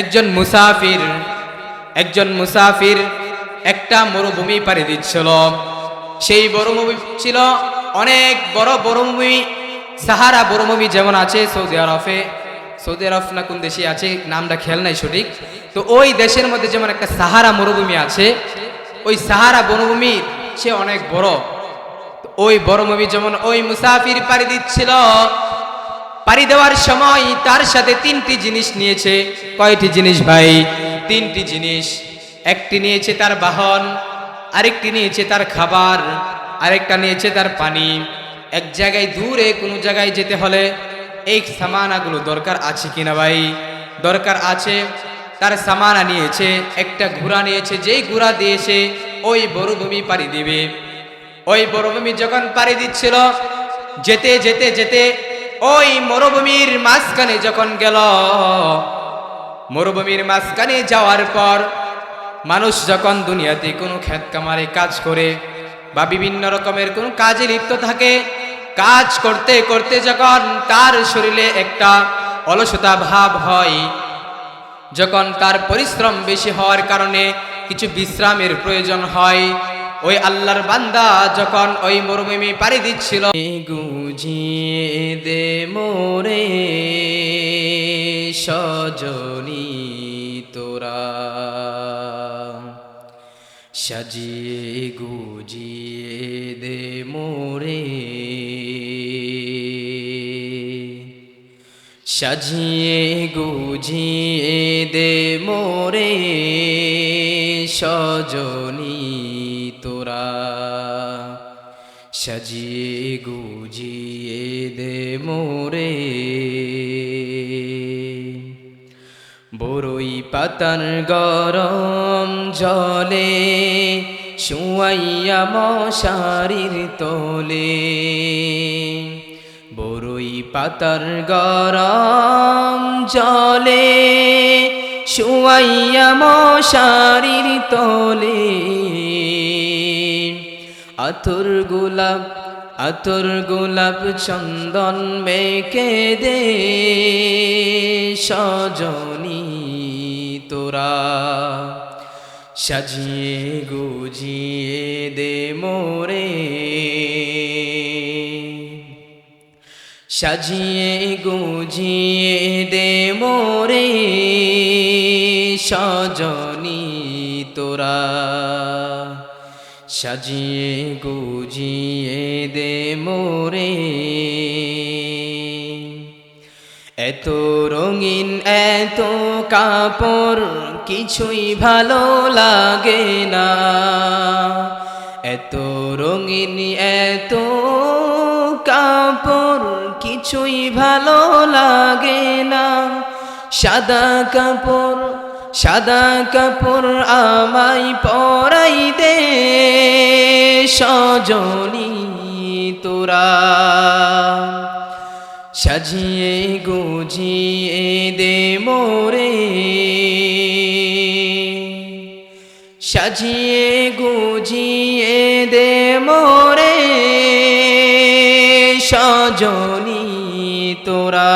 একজন মুসাফির একজন মুসাফির একটা মরুভূমি পাড়ি দিচ্ছিল। সেই মরুভূমি ছিল অনেক বড় মরুভূমি সাহারা মরুভূমি যেমন আছে, সৌদি আরবে, সৌদি আরব না কোন দেশে আছে, নামটা খেয়াল নাই সঠিক। তো ওই দেশের মধ্যে যেমন একটা সাহারা মরুভূমি আছে, ওই সাহারা মরুভূমি সে অনেক বড়। ওই মরুভূমি যেমন ওই মুসাফির পাড়ি দিচ্ছিল পাড়ি দেওয়ার সময় তার সাথে তিনটি জিনিস নিয়েছে। কয়টি জিনিস ভাই? তিনটি জিনিস। একটি নিয়েছে তার বাহন, আরেকটি নিয়েছে তার খাবার, আরেকটা নিয়েছে তার পানি। এক জায়গায় দূরে কোনো জায়গায় যেতে হলে এই সামানাগুলো দরকার আছে কিনা ভাই? দরকার আছে। তার সামানা নিয়েছে, একটা ঘোড়া নিয়েছে, যেই ঘোড়া দিয়েছে ওই মরুভূমি পাড়ি দিবে। ওই মরুভূমি যখন পাড়ি দিচ্ছিল, যেতে যেতে যেতে ওই মরুভূমির মাঝখানে যখন গেল, মরুভূমির মাঝখানে যাওয়ার পর মানুষ যখন দুনিয়াতে কোনো ক্ষেত কামারে কাজ করে বা বিভিন্ন রকমের কোনো কাজে লিপ্ত থাকে, কাজ করতে করতে যখন তার শরীরে একটা অলসতা ভাব হয়, যখন তার পরিশ্রম বেশি হওয়ার কারণে কিছু বিশ্রামের প্রয়োজন হয় ওই আল্লাহর বান্দা যখন ওই মরুভূমি পাড়ি দিচ্ছিল গুজিয়ে দে মোরে, সজনী তোরা, সাজিয়ে গুজিয়ে দে মোরে, সাজিয়ে গুজিয়ে দে মোরে, সজনী সাজিয়ে গুজিয়ে দে মোরে। বড়ই পাতার গরম জলে, শুয়াইয়া মশারির তোলে। বড়ই পাতার গরম জলে, শুয়াইয়া মশারির তোলে। আতর গোলাপ আতর গোলাপ চন্দন মেকে দে, সজনী তোরা। সাজিয়ে গুজিয়ে দে মোরে। সাজিয়ে গুজিয়ে দে মোরে, সজনী তোরা। সাজিয়ে গুজিয়ে দে মোরে। এত রঙিন, এত কাপড় কিছুই ভালো লাগে না। এত রঙিন, এত কাপড় কিছুই ভালো লাগে না। সাদা কাপড় সাদা কাপড় আমায় পরাই দে সজনী তোরা। সাজিয়ে গুজিয়ে দে মোরে। সাজিয়ে গুজিয়ে দে মোরে সজনী তোরা।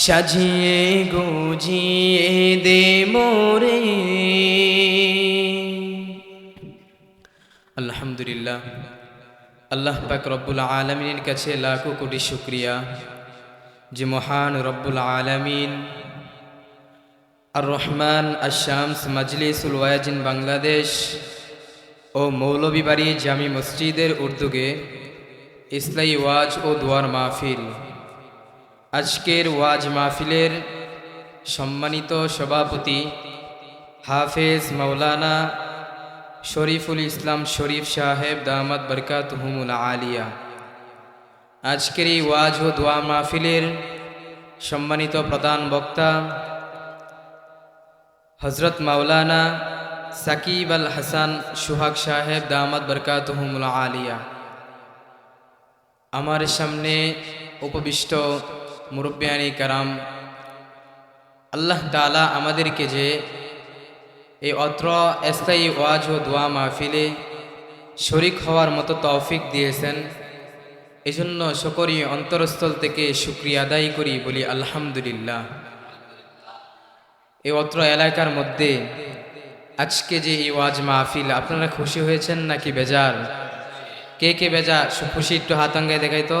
সাজিয়ে গুজিয়ে দে মোরে। আলহামদুলিল্লাহ। আল্লাহ পাক রব্বুল আলমিনের কাছে লাখো কোটি শুক্রিয়া। যে মহান রব্বুল আলমিন আর রহমান আশামস, মজলিসুল ওয়াজিন বাংলাদেশ ও মৌলভীবাড়ি জামি মসজিদের উর্দুগে ইসলাই ওয়াজ ও দোয়ার মাহফিল। আজকের ওয়াজ মাহফিলের সম্মানিত সভাপতি হাফেজ মাওলানা শরীফুল ইসলাম শরীফ সাহেব দামাদ বরকাত হুমুল আলিয়া। আজকের এই ওয়াজ ও দোয়া মাহফিলের সম্মানিত প্রধান বক্তা হজরত মাওলানা সাকিব আল হাসান সুহাগ সাহেব দামাদ বরকাত হুমুল আলিয়া। আমার সামনে উপবিষ্ট মুরব্বিয়ানি কারাম, আল্লাহ তালা আমাদেরকে যে এই অত্র স্থায়ী ওয়াজ ও দোয়া মাহফিলে শরিক হওয়ার মতো তৌফিক দিয়েছেন। এজন্য সকরি অন্তরস্থল থেকে শুক্রিয়া আদায় করি বলি আলহামদুলিল্লাহ। এই অত্র এলাকার মধ্যে আজকে যে এই ওয়াজ মাহফিল, আপনারা খুশি হয়েছেন নাকি বেজার? কে কে বেজা খুশি একটু হাতাঙ্গায় দেখাই তো।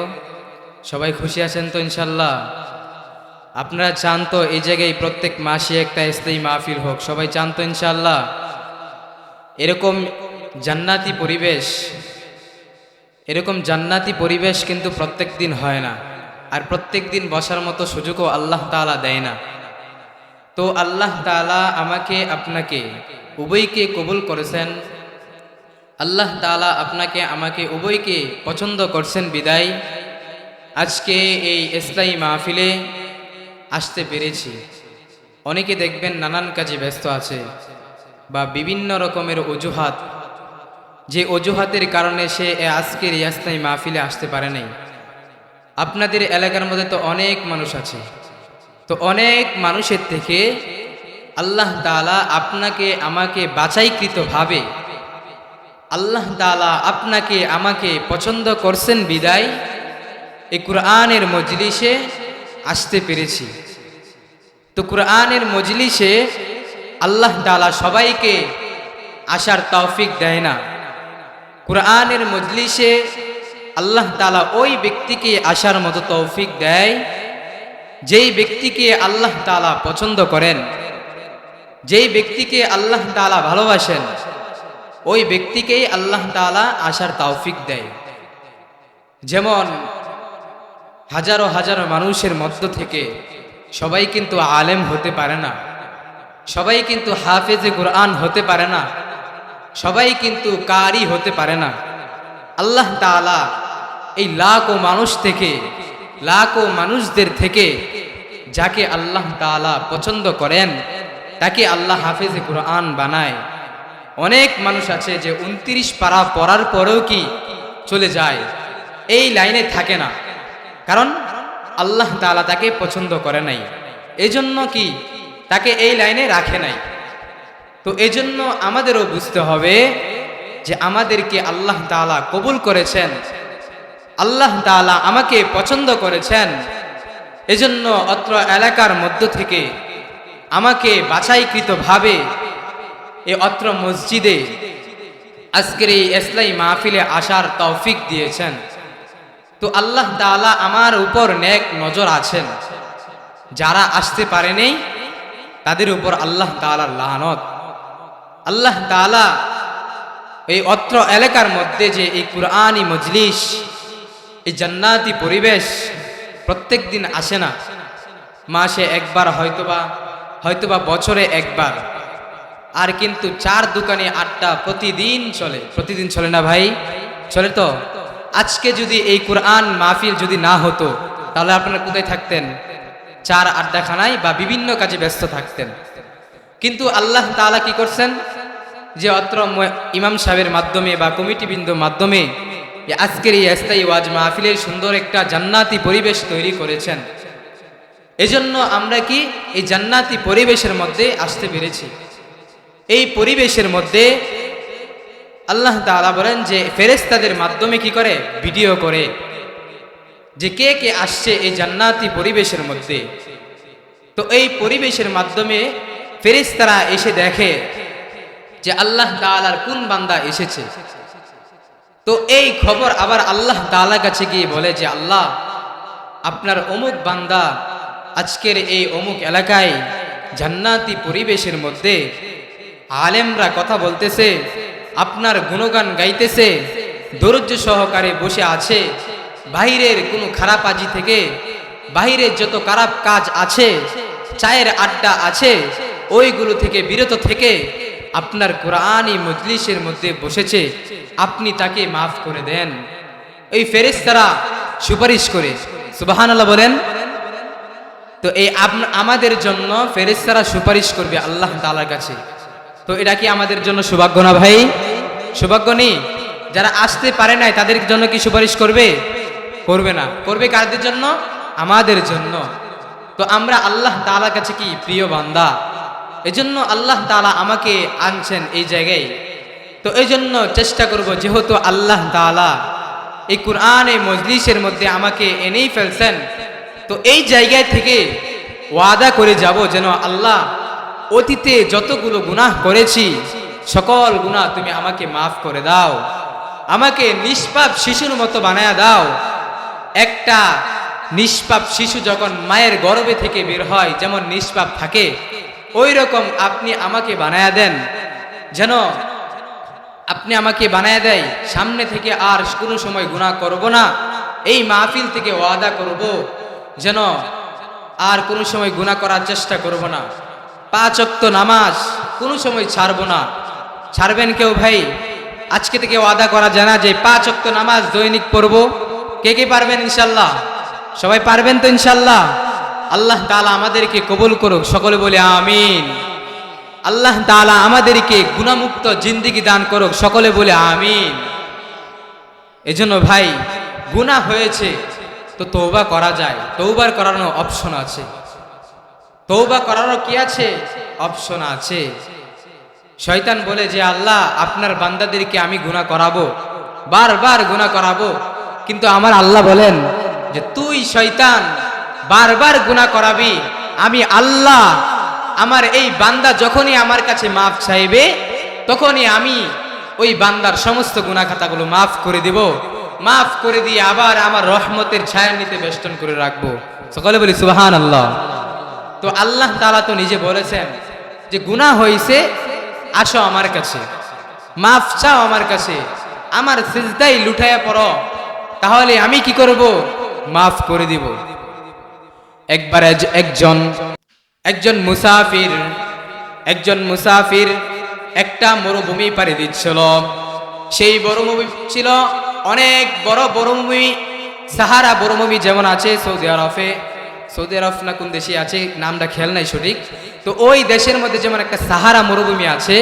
সবাই খুশি আছেন তো ইনশাল্লাহ? আপনারা চান তো এই জায়গায় প্রত্যেক মাসে একটা স্থায়ী মাহফিল হোক, সবাই চান তো ইনশাল্লাহ? এরকম জান্নাতি পরিবেশ, এরকম জান্নাতি পরিবেশ কিন্তু প্রত্যেক দিন হয় না। আর প্রত্যেক দিন বসার মতো সুযোগও আল্লাহ তাআলা দেয় না। তো আল্লাহ তাআলা আমাকে, আপনাকে উভয়কে কবুল করেছেন। আল্লাহ তাআলা আপনাকে, আমাকে উভয়কে পছন্দ করছেন বিদায়। আজকে এই ইসলামী মাহফিলে আসতে পেরেছি। অনেকে দেখবেন নানান কাজে ব্যস্ত আছে বা বিভিন্ন রকমের অজুহাত। যে অজুহাতের কারণে সে আজকের ইসলামী মাহফিলে আসতে পারে নাই। আপনাদের এলাকার মধ্যে তো অনেক মানুষ আছে। তো অনেক মানুষের থেকে আল্লাহ তাআলা আপনাকে, আমাকে বাছাইকৃতভাবে আল্লাহ তাআলা আপনাকে, আমাকে পছন্দ করছেন বিদায়। এই কোরআনের মজলিসে আসতে পেরেছি। তো কোরআনের মজলিসে আল্লাহ তাআলা সবাইকে আসার তৌফিক দেয় না। কোরআনের মজলিসে আল্লাহ তাআলা ওই ব্যক্তিকে আসার মতো তৌফিক দেয়, যেই ব্যক্তিকে আল্লাহ তাআলা পছন্দ করেন, যেই ব্যক্তিকে আল্লাহ তাআলা ভালোবাসেন, ওই ব্যক্তিকেই আল্লাহ তাআলা আসার তৌফিক দেয়। যেমন হাজারো হাজারো মানুষের মধ্য থেকে সবাই কিন্তু আলেম হতে পারে না। সবাই কিন্তু হাফেজে কোরআন হতে পারে না। সবাই কিন্তু কারি হতে পারে না। আল্লাহ তাআলা এই লাখ ও মানুষ থেকে, লাখ ও মানুষদের থেকে যাকে আল্লাহ তাআলা পছন্দ করেন, তাকে আল্লাহ হাফেজে কোরআন বানায়। অনেক মানুষ আছে যে উনত্রিশ পারা পড়ার পরেও কি চলে যায়? এই লাইনে থাকে না। কারণ আল্লাহ তাআলা তাকে পছন্দ করে নাই। এজন্য কি? তাকে এই লাইনে রাখে নাই। তো এজন্য আমাদেরও বুঝতে হবে যে আমাদেরকে আল্লাহ তাআলা কবুল করেছেন। আল্লাহ তাআলা আমাকে পছন্দ করেছেন। এজন্য অত্র এলাকার মধ্য থেকে আমাকে বাছাইকৃতভাবে এ অত্র মসজিদে আজকের এই ইসলাই মাহফিলে আসার তৌফিক দিয়েছেন। তো আল্লাহ তাআলা আমার উপর নেক নজর আছেন। যারা আসতে পারেনি, তাদের উপর আল্লাহ তাআলার লানত আল্লাহ তাআলা এই অত্র এলাকার মধ্যে যে এই কুরআনি মজলিস, এই জান্নাতি পরিবেশ প্রত্যেক দিন আসে না। মাসে একবার হয়তোবা হয়তোবা বছরে একবার। আর কিন্তু চার দোকানে আটটা প্রতিদিন চলে। প্রতিদিন চলে না ভাই? চলে তো? আজকে যদি এই কোরআন মাহফিল যদি না হতো, তাহলে আপনারা কোথায় থাকতেন? চার আড্ডাখানায় বা বিভিন্ন কাজে ব্যস্ত থাকতেন। কিন্তু আল্লাহ তাআলা কি করছেন? যে অত্র ইমাম সাহেবের মাধ্যমে বা কমিটি বিন্দুর মাধ্যমে আজকের এই স্থায়ী ওয়াজ মাহফিলের সুন্দর একটা জান্নাতি পরিবেশ তৈরি করেছেন। এজন্য আমরা কি এই জান্নাতি পরিবেশের মধ্যে আসতে পেরেছি? এই পরিবেশের মধ্যে আল্লাহ তাআলা বলেন যে ফেরেশতাদের মাধ্যমে কি করে? ভিডিও করে। যে কে কে আসছে এই জান্নাতি পরিবেশের মধ্যে? তো এই পরিবেশের মাধ্যমে ফেরেশতারা এসে দেখে যে আল্লাহ তাআলার কোন বান্দা এসেছে। তো এই খবর আবার আল্লাহ তাআলার কাছে গিয়ে বলে যে, আল্লাহ, আপনার অমুক বান্দা আজকের এই অমুক এলাকায় জান্নাতি পরিবেশের মধ্যে আলেমরা কথা বলতেছে। আপনার গুণগান গাইতেছে, ধৈর্য সহকারে বসে আছে, বাহিরের কোনো খারাপ আজি থেকে, বাহিরের যত খারাপ কাজ আছে, চায়ের আড্ডা আছে, ওইগুলো থেকে বিরত থেকে আপনার কোরআনই মজলিসের মধ্যে বসেছে, আপনি তাকে মাফ করে দেন। ওই ফেরেশতারা সুপারিশ করে, সুবাহানাল্লাহ বলেন, তো এই আমাদের জন্য ফেরেশতারা সুপারিশ করবে আল্লাহ তালার কাছে। তো এটা কি আমাদের জন্য সৌভাগ্য না ভাই? সৌভাগ্য নেই, যারা আসতে পারে নাই, তাদের জন্য কি সুপারিশ করবে? করবে না। করবে কাদের জন্য? আমাদের জন্য। তো আমরা আল্লাহ তাআলার কাছে কি প্রিয় বান্দা? এজন্য আল্লাহ তাআলা আমাকে আনছেন এই জায়গায়। তো এই জন্য চেষ্টা করব, যেহেতু আল্লাহ তাআলা এই কোরআন এই মজলিসের মধ্যে আমাকে এনেই ফেলছেন, তো এই জায়গায় থেকে ওয়াদা করে যাব যেন আল্লাহ অতীতে যতগুলো গুনাহ করেছি সকল গুনাহ তুমি আমাকে মাফ করে দাও। আমাকে নিষ্পাপ শিশুর মতো বানায়া দাও। একটা নিষ্পাপ শিশু যখন মায়ের গর্ভে থেকে বের হয়, যেমন নিষ্পাপ থাকে ওই রকম আপনি আমাকে বানায়া দেন। যেন আপনি আমাকে বানায় দেয়, সামনে থেকে আর কোনো সময় গুনাহ করব না। এই মাহফিল থেকে ওয়াদা করব, যেন আর কোনো সময় গুনাহ করার চেষ্টা করব না। পাঁচ অক্ত নামাজ কোনো সময় ছাড়বো না। ছাড়বেন কেউ ভাই? আজকে থেকে ওয়াদা করা যায় না যে পাঁচ অক্ত নামাজ দৈনিক পড়ব। কে কে পারবেন ইনশাল্লাহ সবাই পারবেন তো ইনশাল্লাহ আল্লাহ তাআলা আমাদেরকে কবুল করুক, সকলে বলে আমিন। আল্লাহ তাআলা আমাদেরকে গুণামুক্ত জিন্দিগি দান করুক, সকলে বলে আমিন। এজন্য ভাই, গুনাহ হয়েছে তো তৌবা করা যায়। তৌবার করানো অপশন আছে। তৌবা করারও কি আছে? অপশন আছে। শয়তান বলে যে, আল্লাহ, আপনার বান্দাদেরকে আমি গুনাহ করাবো। বারবার গুনাহ করাবো। কিন্তু আমার আল্লাহ বলেন যে, তুই শয়তান, বারবার গুনাহ করাবি। আমি আল্লাহ, আমার এই বান্দা যখনই আমার কাছে মাফ চাইবে, তখনই আমি ওই বান্দার সমস্ত গুনাহ খাতাগুলো মাফ করে দেব। মাফ করে দিয়ে আবার আমার রহমতের ছায়া নিতে বেষ্টন করে রাখব। সকলে বলি সুবাহান আল্লাহ তো আল্লাহ তালা তো নিজে বলেছেন যে, গুনাহ হয়েছে আসো আমার কাছে। মাফ চাও আমার কাছে। আমার সিজদাই লুঠাইয়া পড়ো। তাহলে আমি কি করব? মাফ করে দিব। একবার একজন একজন মুসাফির একজন মুসাফির একটা মরুভূমি পাড়ি দিচ্ছিল। সেই মরুভূমি ছিল অনেক বড় মরুভূমি। সাহারা মরুভূমি যেমন আছে সৌদি আরবে। সৌদি আরব না কোন দেশে আছে, নামটা খেয়াল নাই সঠিক। তো ওই দেশের মধ্যে যেমন একটা সাহারা মরুভূমি আছে,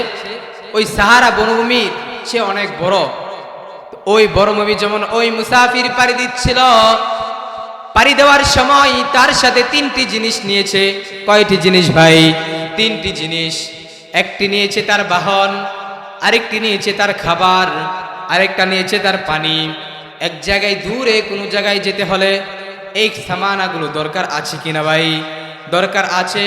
ওই সাহারা বনভূমি, সে অনেক বড়। ওই বড়ভূমি যেমন ওই মুসাফির পাড়ি দিচ্ছিল, পাড়ি দেওয়ার সময় তার সাথে তিনটি জিনিস নিয়েছে। কয়টি জিনিস ভাই? তিনটি জিনিস। একটি নিয়েছে তার বাহন, আরেকটি নিয়েছে তার খাবার, আরেকটা নিয়েছে তার পানি। এক জায়গায় দূরে কোনো জায়গায় যেতে হলে এই সামানাগুলো দরকার আছে কিনা ভাই দরকার আছে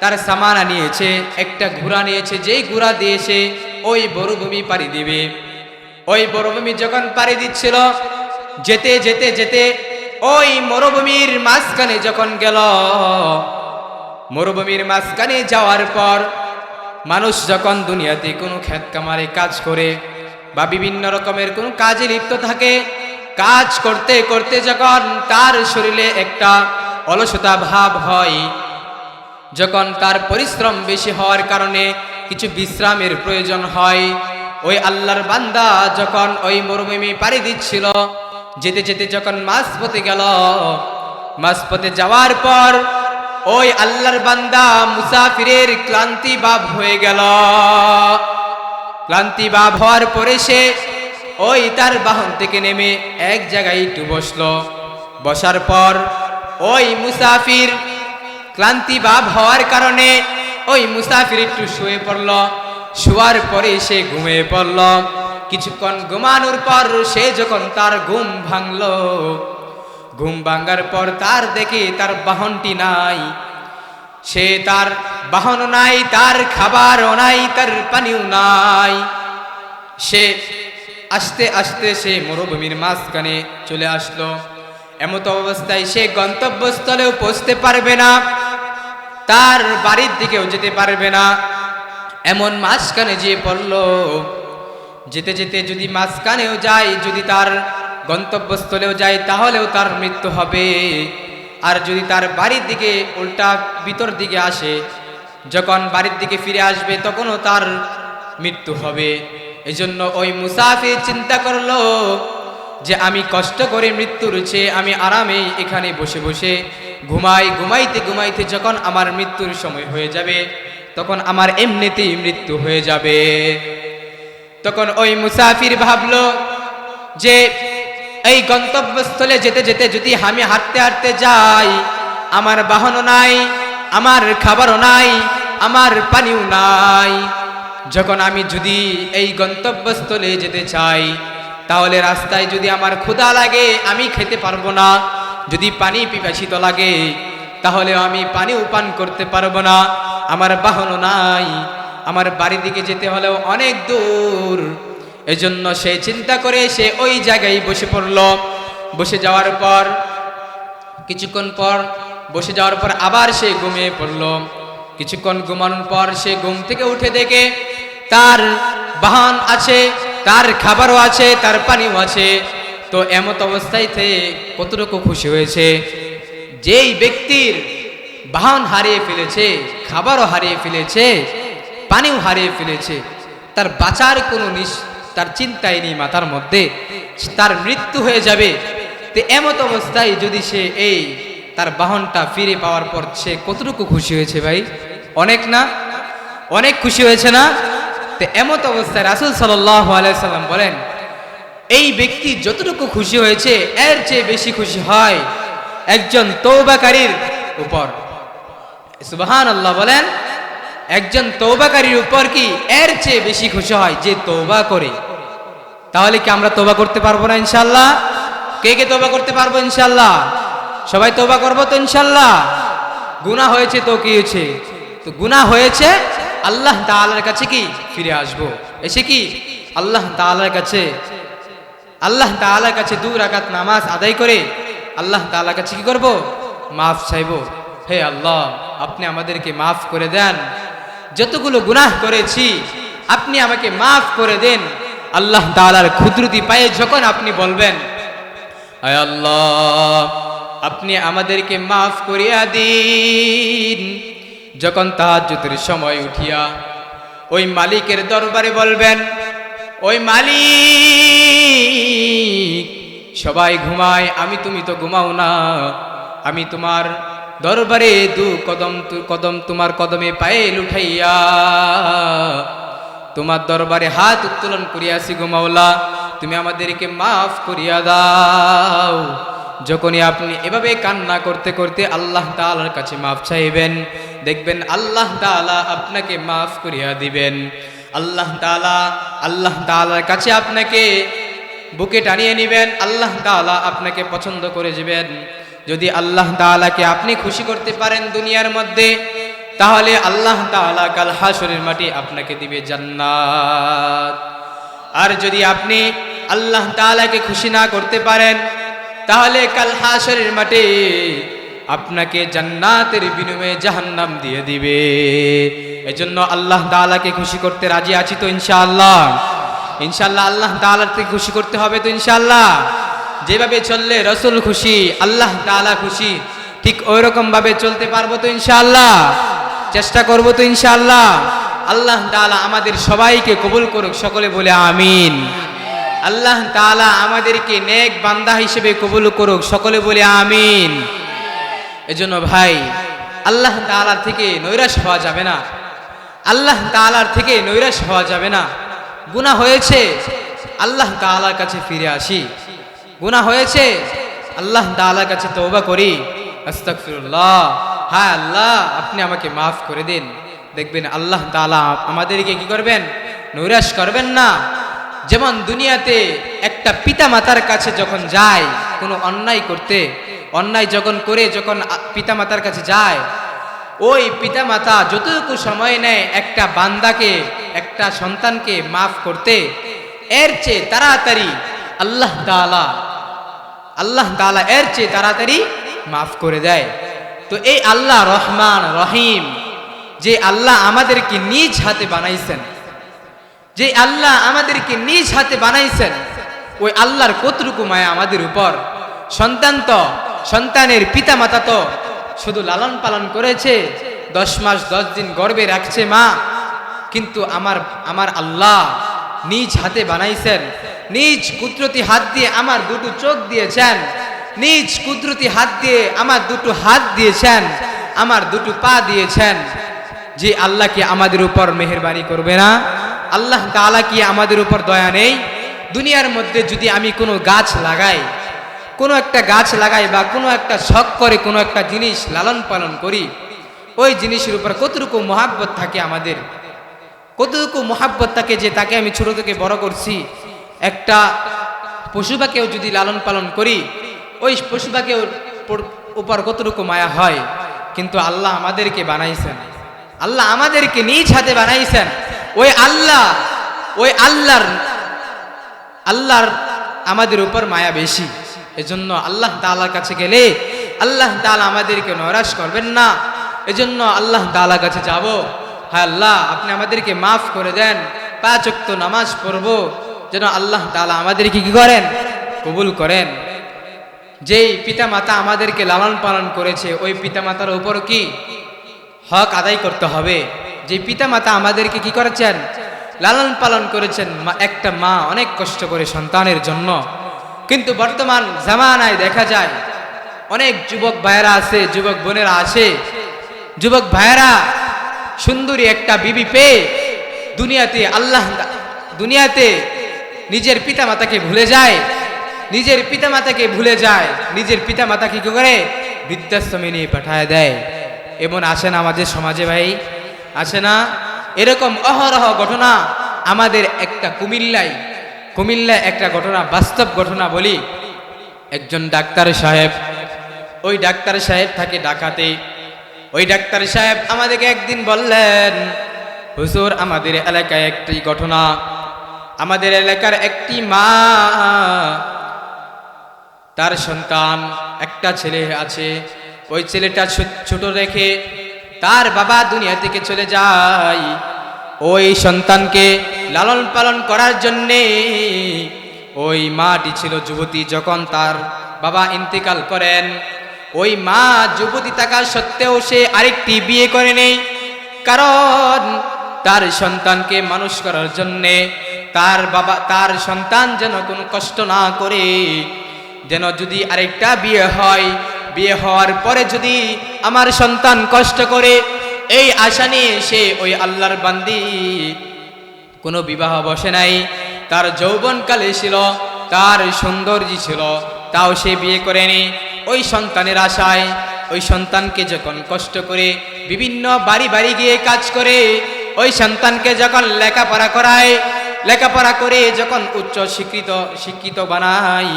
তার সামানা নিয়েছে একটা ঘোড়া নিয়েছে যেই ঘোড়া দিয়েছে ওই বড়ভূমি পাড়ি দিবে ওই মরুভূমি যখন পাড়ি দিচ্ছিল যেতে যেতে যেতে ওই মরুভূমির মাঝখানে যখন গেল মরুভূমির মাঝখানে যাওয়ার পর, মানুষ যখন দুনিয়াতে কোনো ক্ষেত কামারে কাজ করে বা বিভিন্ন রকমের কোনো কাজে লিপ্ত থাকে কাজ করতে করতে যখন তার শরীরে একটা অলসতা ভাব হয়, যখন তার পরিশ্রম বেশি হওয়ার কারণে কিছু বিশ্রামের প্রয়োজন হয়, ওই আল্লাহর বান্দা যখন ওই মরুভূমি পাড়ি দিচ্ছিল, যেতে যেতে যখন মাঝপথে গেল, মাঝপথে যাওয়ার পর ওই আল্লাহর বান্দা মুসাফিরের ক্লান্তি বাপ হয়ে গেল। ক্লান্তি ভাব হওয়ার পরে সে ওই তার বাহন থেকে নেমে এক জায়গায় একটু বসল। বসার পর ওই মুসাফির ক্লান্তি ভাব হওয়ার কারণে ওই মুসাফির একটু শুয়ে পড়ল। শোয়ার পরে সে ঘুমিয়ে পড়ল। কিছুক্ষণ ঘুমানোর পর সে যখন তার ঘুম ভাঙল, ঘুম ভাঙার পর তার দেখে তার বাহনটি নাই। সে তার বাহন নাই, তার খাবারও নাই, তার পানিও নাই। সে আস্তে আস্তে সে মরুভূমির মাঝখানে চলে আসলো। এমত অবস্থায় সে গন্তব্যস্থলেও পৌঁছতে পারবে না, তার বাড়ির দিকেও যেতে পারবে না। এমন মাঝখানে যেয়ে পড়ল। যেতে যেতে যদি মাঝখানেও যায়, যদি তার গন্তব্যস্থলেও যায়, তাহলেও তার মৃত্যু হবে। আর যদি তার বাড়ির দিকে উল্টা ভিতর দিকে আসে, যখন বাড়ির দিকে ফিরে আসবে, তখনও তার মৃত্যু হবে। এজন্য ওই মুসাফির চিন্তা করল যে আমি কষ্ট করে মৃত্যুর চেয়ে আমি আরামে এখানে বসে বসে ঘুমাই, ঘুমাইতে ঘুমাইতে যখন আমার মৃত্যুর সময় হয়ে যাবে, তখন আমার এমনিতেই মৃত্যু হয়ে যাবে। তখন ওই মুসাফির ভাবলো যে এই গন্তব্যস্থলে যেতে যেতে যদি আমি হাঁটতে হাঁটতে যাই, আমার বাহনও নাই, আমার খাবারও নাই, আমার পানিও নাই। যখন আমি যদি এই গন্তব্যস্থলে যেতে চাই, তাহলে রাস্তায় যদি আমার ক্ষুধা লাগে, আমি খেতে পারব না। যদি পানি পিপাসিত লাগে, তাহলে আমি পানি উপান করতে পারব না। আমার বাহনও নাই। আমার বাড়ির দিকে যেতে হলেও অনেক দূর। এজন্য সে চিন্তা করে সে ওই জায়গায় বসে পড়ল। বসে যাওয়ার পর, কিছুক্ষণ পর, বসে যাওয়ার পর আবার সে ঘুমিয়ে পড়ল। কিছুক্ষণ ঘুমানোর পর সে ঘুম থেকে উঠে দেখে তার বাহন আছে, তার খাবারও আছে, তার পানিও আছে। তো এমত অবস্থায় থেকে কতটুকু খুশি হয়েছে? যেই ব্যক্তির বাহন হারিয়ে ফেলেছে, খাবারও হারিয়ে ফেলেছে, পানিও হারিয়ে ফেলেছে, তার বাঁচার কোনো নিশ, তার চিন্তাই নেই মাথার মধ্যে। তার মৃত্যু হয়ে যাবে। তো এমত অবস্থায় যদি সে এই তার বাহনটা ফিরে পাওয়ার পর সে কতটুকু খুশি হয়েছে ভাই? অনেক না? অনেক খুশি হয়েছে না? তো এমত অবস্থায় রাসুল সাল্লাম বলেন, এই ব্যক্তি যতটুকু খুশি হয়েছে, এর চেয়ে বেশি খুশি হয় একজন তৌবাকারীর উপর। সুবাহান আল্লাহ বলেন, একজন তৌবাকারীর উপর কি এর চেয়ে বেশি খুশি হয় যে তৌবা করে? তাহলে কি আমরা তোবা করতে পারব না ইনশাল্লাহ কে কে তোবা করতে পারব ইনশাল্লাহ সবাই তোবা করব তো ইনশাল্লাহ গুনাহ হয়েছে তো কি হয়েছে? তো গুনাহ হয়েছে আল্লাহ তাআলার কাছে কি? ফিরে আসব। এসে কি? আল্লাহ তাআলার কাছে, আল্লাহ তাআলার কাছে দু রাকাত নামাজ আদায় করে আল্লাহ তাআলার কাছে কি করব? মাফ চাইব। হে আল্লাহ, আপনি আমাদেরকে মাফ করে দেন। যতগুলো গুনাহ করেছি, আপনি আমাকে মাফ করে দেন। আল্লাহ তাআলার ক্ষুদ্রতি পায়ে যখন আপনি বলবেন আয় আল্লাহ, আপনি আমাদেরকে মাফ করিয়া দিন। যখন তাহাজ্জুদের সময় উঠিয়া ওই মালিকের দরবারে বলবেন, ওই মালিক, সবাই ঘুমায়, আমি তুমি তো ঘুমাও না। আমি তোমার দরবারে দু কদম কদম তোমার কদমে পায়ে লুঠাইয়া তোমার দরবারে হাত উত্তোলন করিয়াছি গো মাওলা। তুমি আমাদেরকে মাফ করিয়া দাও। যখনই আপনি এভাবে কান্না করতে করতে আল্লাহ তাআলার কাছে মাফ চাইবেন দেখবেন আল্লাহ তাআলা আপনাকে মাফ করিয়া দিবেন। আল্লাহ তাআলা, আল্লাহ তাআলার কাছে আপনাকে বুকে টানিয়ে নেবেন, আল্লাহ তাআলা আপনাকে পছন্দ করে যাবেন যদি আল্লাহ তাআলাকে আপনি খুশি করতে পারেন দুনিয়ার মধ্যে, তাহলে আল্লাহ তাআলা কাল হাসরের মাটি আপনাকে দিবে জান্নাত। আর যদি আপনি আল্লাহ তাআলাকে খুশি না করতে পারেন, তাহলে কাল হাসরের মাঠে আপনাকে জান্নাতের বিনিময়ে জাহান্নাম দিয়ে দিবে। এজন্য আল্লাহ তাআলাকে খুশি করতে রাজি আছি তো ইনশাআল্লাহ। ইনশাআল্লাহ আল্লাহ তাআলাকে খুশি করতে হবে তো ইনশাআল্লাহ। যেভাবে চললে রসুল খুশি, আল্লাহ তাআলা খুশি, ঠিক ওই রকম ভাবে চলতে পারব তো ইনশাআল্লাহ। চেষ্টা করব তো ইনশাআল্লাহ। আল্লাহ তাআলা আমাদের সবাইকে কবুল করুক, সকলে বলে আমিন। আল্লাহ তাআলা আমাদেরকে নেক বান্দা হিসেবে কবুল করুক, সকলে বলে আমিন। এজন্য ভাই, আল্লাহ তাআলার থেকে নৈরাশ হওয়া যাবে না। আল্লাহ তালার থেকে নৈরাশ হওয়া যাবে না। গুনাহ হয়েছে, আল্লাহ তাআলার কাছে ফিরে আসি। গুনাহ হয়েছে, আল্লাহ তালার কাছে তওবা করি। হ্যাঁ আল্লাহ, আপনি আমাকে মাফ করে দিন। দেখবেন আল্লাহ তাআলা আমাদেরকে কি করবেন? নৈরাশ করবেন না। যেমন দুনিয়াতে একটা পিতা মাতার কাছে যখন যায় কোনো অন্যায় করতে, অন্যায় যখন করে যখন পিতা মাতার কাছে যায়, ওই পিতা মাতা যতটুকু সময় নেয় একটা বান্দাকে, একটা সন্তানকে মাফ করতে, এর চেয়ে তাড়াতাড়ি আল্লাহ তাআলা আল্লাহ তাআলা এর চেয়ে তাড়াতাড়ি মাফ করে দেয়। তো এই আল্লাহ রহমান রহিম, যে আল্লাহ আমাদেরকে নিজ হাতে বানাইছেন, যে আল্লাহ আমাদেরকে নিজ হাতে বানাইছেন ওই আল্লাহর কতটুকু মায়া আমাদের উপর? সন্তান তো, সন্তানের পিতা মাতা তো শুধু লালন পালন করেছে, দশ মাস, দশ দিন গর্বে রাখছে মা। কিন্তু আমার আমার আল্লাহ নিজ হাতে বানাইছেন, নিজ কুদরতি হাত দিয়ে আমার দুটো চোখ দিয়েছেন, নিজ কুদরতি হাত দিয়ে আমার দুটো হাত দিয়েছেন, আমার দুটো পা দিয়েছেন। যে আল্লাহ কি আমাদের উপর মেহরবানি করবে না? আল্লাহ তাআলা কি আমাদের উপর দয়া নেই? দুনিয়ার মধ্যে যদি আমি কোনো গাছ লাগাই, কোনো একটা গাছ লাগাই বা কোনো একটা শখ করে কোনো একটা জিনিস লালন পালন করি, ওই জিনিসের উপর কতটুকু মহাব্বত থাকে আমাদের? কতটুকু মহাব্বত থাকে যে তাকে আমি ছোট থেকে বড় করছি? একটা পশু পাখিও যদি লালন পালন করি, ওই পশু পাখির উপর কতটুকু মায়া হয়? কিন্তু আল্লাহ আমাদেরকে বানাইছেন। আল্লাহ আমাদেরকে নিজ হাতে বানাইছেন। ওই আল্লাহ, ওই আল্লাহর আল্লাহর আমাদের উপর মায়া বেশি। এজন্য আল্লাহ তাআলার কাছে গেলে আল্লাহ তাআলা আমাদেরকে নৈরাশ করবেন না। এজন্য আল্লাহ তাআলার কাছে যাব। হ্যাঁ আল্লাহ, আপনি আমাদেরকে মাফ করে দেন। পাঁচ ওয়াক্ত নামাজ পড়ব। যেন আল্লাহ তাআলা আমাদেরকে কি করেন? কবুল করেন। যেই পিতামাতা আমাদেরকে লালন পালন করেছে, ওই পিতামাতার উপর কি? হক আদায় করতে হবে। যে পিতামাতা আমাদেরকে কি করেছেন? লালন পালন করেছেন একটা মা অনেক কষ্ট করে সন্তানের জন্য। কিন্তু বর্তমান জামানায় দেখা যায়, অনেক যুবক ভাইয়েরা আছে, যুবক বোনেরা আছে। যুবক ভাইয়েরা সুন্দরী একটা বিবি পেয়ে দুনিয়াতে আল্লাহ দুনিয়াতে নিজের পিতামাতাকে ভুলে যায়, নিজের পিতামাতাকে ভুলে যায়, নিজের পিতামাতাকে কি করে? বৃদ্ধাশ্রমে নিয়ে পাঠায় দেয়। এমন আসে না আমাদের সমাজে ভাই, আসে না? এরকম অহরহ ঘটনা আমাদের একটা কুমিল্লায় কুমিল্লায় একটা ঘটনা, বাস্তব ঘটনা বলি। একজন ডাক্তার সাহেব, ওই ডাক্তার সাহেব থাকে ডাকাতে ওই ডাক্তার সাহেব আমাদেরকে একদিন বললেন, হুজুর, আমাদের এলাকায় একটি ঘটনা। আমাদের এলাকার একটি মা, তার সন্তান, একটা ছেলে আছে। ওই ছেলেটা ছোট রেখে তার বাবা দুনিয়া থেকে চলে যায়। ওই সন্তানকে লালন পালন করার জন্যে ওই মাটি ছিল যুবতী যখন তার বাবা ইন্তেকাল করেন। ওই মা যুবতী থাকা সত্ত্বেও সে আরেকটি বিয়ে করে নেই। কারণ তার সন্তানকে মানুষ করার জন্যে তার বাবা, তার সন্তান যেন কোনো কষ্ট না করে, যেন যদি আরেকটা বিয়ে হয় বিয়ে হওয়ার পরে যদি আমার সন্তান কষ্ট করে এই আশা নিয়ে সে ওই আল্লাহর বান্দি, কোনো বিবাহ বসে নাই, তার যৌবনকালে ছিল, তার সৌন্দর্য ছিল, তাও সে বিয়ে করেনি ওই সন্তানের আশায়, ওই সন্তানকে যখন কষ্ট করে বিভিন্ন বাড়ি বাড়ি গিয়ে কাজ করে, ওই সন্তানকে যখন লেখাপড়া করায়, লেখাপড়া করে যখন উচ্চ শিক্ষিত শিক্ষিত বানায়,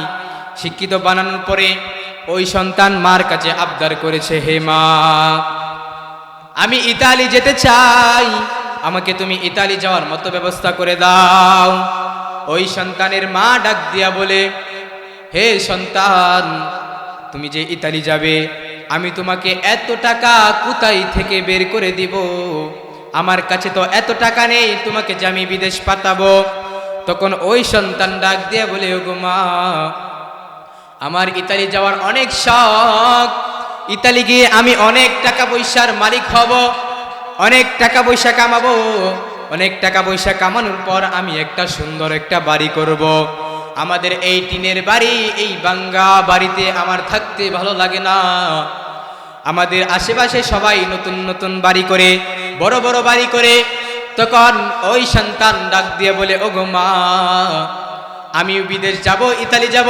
শিক্ষিত বানানোর পরে ওই সন্তান মার কাছে আবদার করেছে, হে মা, আমি ইতালি যেতে চাই। আমাকে তুমি ইতালি যাওয়ার মতো ব্যবস্থা করে দাও। ওই সন্তানের মা ডাক দিয়া বলে, হে সন্তান, তুমি যে ইতালি যাবে, আমি তোমাকে এত টাকা কোথায় থেকে বের করে দিব? আমার কাছে তো এত টাকা নেই, তোমাকে যে আমি বিদেশ পাতাবো তখন ওই সন্তান ডাক দিয়া বলে, ওগো মা আমার ইতালি যাওয়ার অনেক শখ। ইতালি গিয়ে আমি অনেক টাকা পয়সার মালিক হব, অনেক টাকা পয়সা কামাবো, অনেক টাকা পয়সা কামানোর পর আমি একটা সুন্দর একটা বাড়ি করব। আমাদের এই টিনের বাড়ি, এই বাঙ্গা বাড়িতে আমার থাকতে ভালো লাগে না। আমাদের আশেপাশে সবাই নতুন নতুন বাড়ি করে, বড় বড় বাড়ি করে। তখন ওই সন্তান ডাক দিয়ে বলে ও গো মা আমি বিদেশ যাব, ইতালি যাব।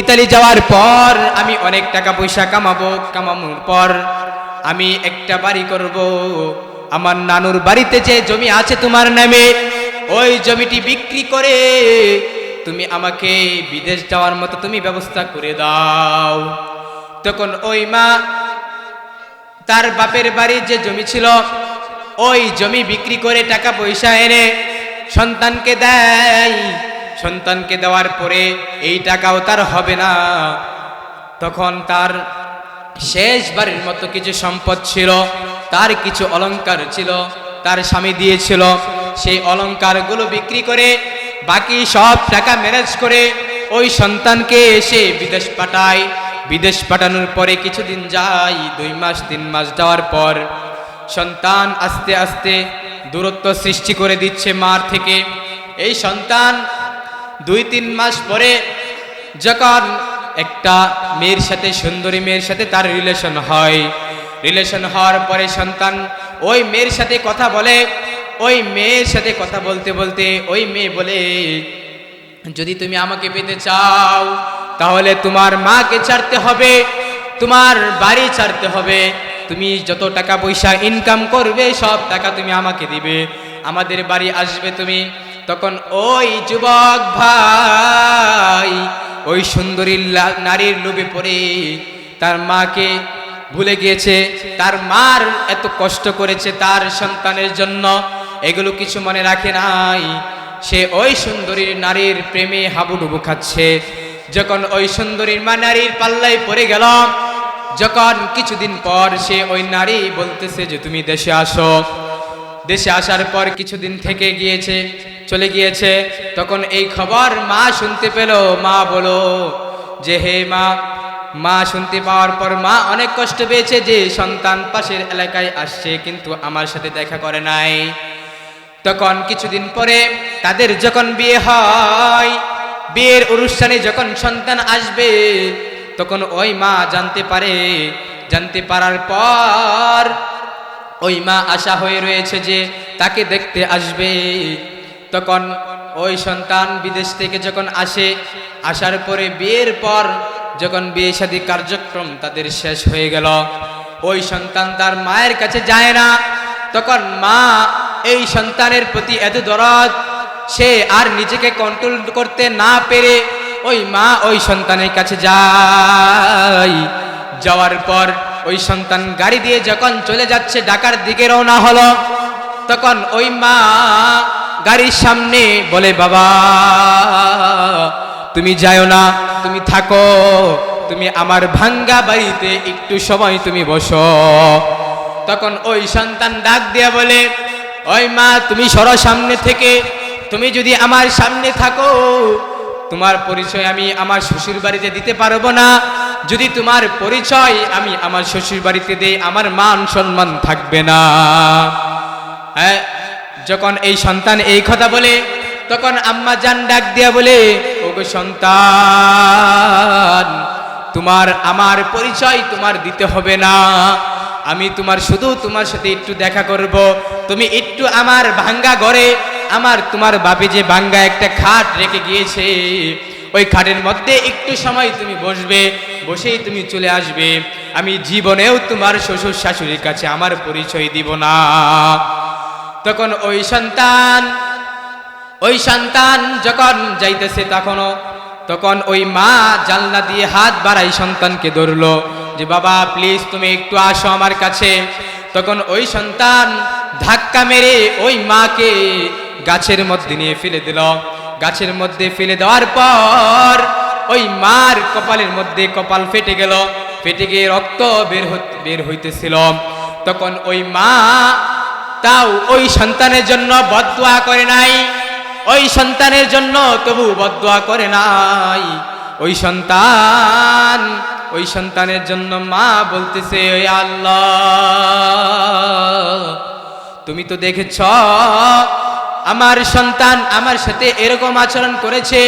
ইতালি যাওয়ার পর আমি অনেক টাকা পয়সা কামাবো, কামানোর পর আমি একটা বাড়ি করব। আমার নানুর বাড়িতে যে জমি আছে তোমার নামে, ওই জমিটি বিক্রি করে তুমি আমাকে বিদেশ যাওয়ার মতো তুমি ব্যবস্থা করে দাও। তখন ওই মা তার বাপের বাড়ির যে জমি ছিল, ওই জমি বিক্রি করে টাকা পয়সা এনে সন্তানকে দেয়। সন্তানকে দেওয়ার পরে এই টাকাও তার হবে না। তখন তার শেষবারের মতো কিছু সম্পদ ছিল, তার কিছু অলংকার ছিল, তার স্বামী দিয়েছিল। সেই অলংকারগুলো বিক্রি করে, বাকি সব টাকা ম্যানেজ করে ওই সন্তানকে এসে বিদেশ পাঠায়। বিদেশ পাঠানোর পরে কিছুদিন যায়, দুই মাস, তিন মাস যাওয়ার পর সন্তান আস্তে আস্তে দূরত্ব সৃষ্টি করে দিচ্ছে মার থেকে। এই সন্তান দুই তিন মাস পরে যখন একটা মেয়ের সাথে, সুন্দরী মেয়ের সাথে তার রিলেশন হয়। রিলেশন হওয়ার পরে সন্তান ওই মেয়ের সাথে কথা বলে, ওই মেয়ের সাথে কথা বলতে বলতে ওই মেয়ে বলে, যদি তুমি আমাকে পেতে চাও, তাহলে তোমার মাকে ছাড়তে হবে, তোমার বাড়ি ছাড়তে হবে। তুমি যত টাকা পয়সা ইনকাম করবে, সব টাকা তুমি আমাকে দিবে। আমাদের বাড়ি আসবে তুমি তখন ওই যুবক ভাই, ওই সুন্দরী নারীর লোভে পড়ে তার মাকে ভুলে গিয়েছে। তার মার এত কষ্ট করেছে তার সন্তানের জন্য। এগুলো কিছু মনে রাখে নাই। সে ওই সুন্দরীর নারীর প্রেমে হাবুডুবু খাচ্ছে। যখন ওই সুন্দরীর মা নারীর পাল্লায় পড়ে গেল, যখন কিছুদিন পর সে ওই নারী বলতেছে যে, তুমি দেশে আসো। দেশে আসার পর কিছুদিন থেকে গিয়েছে, চলে গিয়েছে। তখন এই খবর মা শুনতে পেল। মা বলো যে হে মা মা শুনতে পাওয়ার পর মা অনেক কষ্ট পেয়েছে যে সন্তান পাশের এলাকায় আসছে, কিন্তু আমার সাথে দেখা করে নাই। তখন কিছুদিন পরে তাদের যখন বিয়ে হয়, বিয়ের অনুষ্ঠানে যখন সন্তান আসবে, তখন ওই মা জানতে পারে, জানতে পারার পর ওই মা আশা হয়ে রয়েছে যে তাকে দেখতে আসবে। তখন ওই সন্তান বিদেশ থেকে যখন আসে, আসার পরে বিয়ের পর যখন বিয়ে শাদী কার্যক্রম তাদের শেষ হয়ে গেল। ওই সন্তান তার মায়ের কাছে যায় না। তখন মা এই সন্তানের প্রতি এত দরদ, সে আর নিজেকে কন্ট্রোল করতে না পেরে ওই মা ওই সন্তানের কাছে যায়। যাওয়ার পর ওই সন্তান গাড়ি দিয়ে যখন চলে যাচ্ছে, ঢাকার দিকে রওনা হলো, তখন ওই মা গাড়ির সামনে বলে, বাবা, তুমি যাও না, তুমি থাকো, তুমি আমার ভাঙ্গা বাড়িতে একটু সময় তুমি বসো। তখন ওই সন্তান ডাক দিয়া বলে, ওই মা, তুমি সর সামনে থেকে, তুমি যদি আমার সামনে থাকো তোমার পরিচয় আমি আমার শ্বশুর বাড়িতে দিতে পারব না। যদি তোমার পরিচয় আমি আমার শ্বশুর বাড়িতে দেই, আমার মান সম্মান থাকবে না। হ্যাঁ যখন এই সন্তান এই কথা বলে, তখন আম্মা জান ডাক দিয়া বলে, ওগো সন্তান, তোমার, আমার পরিচয় তোমার দিতে হবে না। আমি তোমার, শুধু তোমার সাথে একটু দেখা করব। তুমি একটু আমার ভাঙ্গা ঘরে আমার তোমার বাপে যে বাঙ্গা একটা খাট রেখে গিয়েছে, ওই খাটের মধ্যে একটু সময় তুমি বসবে, বসেই তুমি চলে আসবে। আমি জীবনেও তোমার শ্বশুর শাশুড়ির কাছে আমার পরিচয় দিব না। তখন ওই সন্তান ওই সন্তান যখন যাইতেছে তখনও, তখন ওই মা জানলা দিয়ে হাত বাড়াই সন্তানকে ধরলো যে, বাবা প্লিজ তুমি একটু আসো আমার কাছে। তখন ওই সন্তান ধাক্কা মেরে ওই মাকে গাছের মধ্যে নিয়ে ফেলে দিল। গাছের মধ্যে ফেলে দেওয়ার পর ওই মার কপালের মধ্যে কপাল ফেটে গেল। ফেটে গিয়ে রক্ত বের বের হইতেছিল। তখন ওই মা তাও ওই সন্তানের জন্য বদদোয়া করে নাই। ওই সন্তানের জন্য তবু বদদোয়া করে নাই। ওই সন্তান, ওই সন্তানের জন্য মা বলতেছে ওই আল্লাহ, তুমি তো দেখেছ আমার সন্তান আমার সাথে এরকম আচরণ করেছে,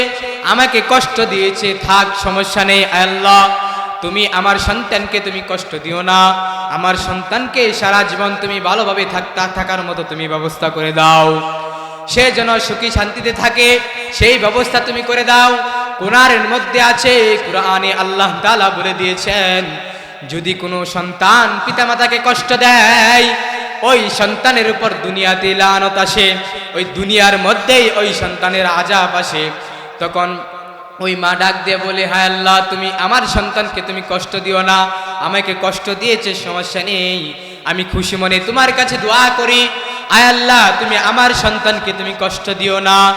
আমাকে কষ্ট দিয়েছে, থাক, সমস্যা নেই আল্লাহ। তুমি আমার সন্তানকে তুমি কষ্ট দিও না। আমার সন্তানকে সারা জীবন তুমি ভালোভাবে থাকতা, থাকার মতো তুমি ব্যবস্থা করে দাও। সে যেন সুখী শান্তিতে থাকে, সেই ব্যবস্থা তুমি করে দাও। কোরআনের মধ্যে আছে, কোরআনে আল্লাহ তাআলা বলে দিয়েছেন, যদি কোনো সন্তান পিতামাতাকে কষ্ট দেয় ওই সন্তানের উপর দুনিয়াতে লানত আসে, ওই দুনিয়ার মধ্যেই ওই সন্তানের আজাব আসে। তখন ওই মা ডাক দিয়ে বলে, হায় আল্লাহ, তুমি আমার সন্তানকে তুমি কষ্ট দিও না, আমাকে কষ্ট দিয়েছে, সমস্যা নেই। আমি খুশি মনে তোমার কাছে দোয়া করি। আয় আল্লাহ, তুমি আমার সন্তানকে তুমি কষ্ট দিও না।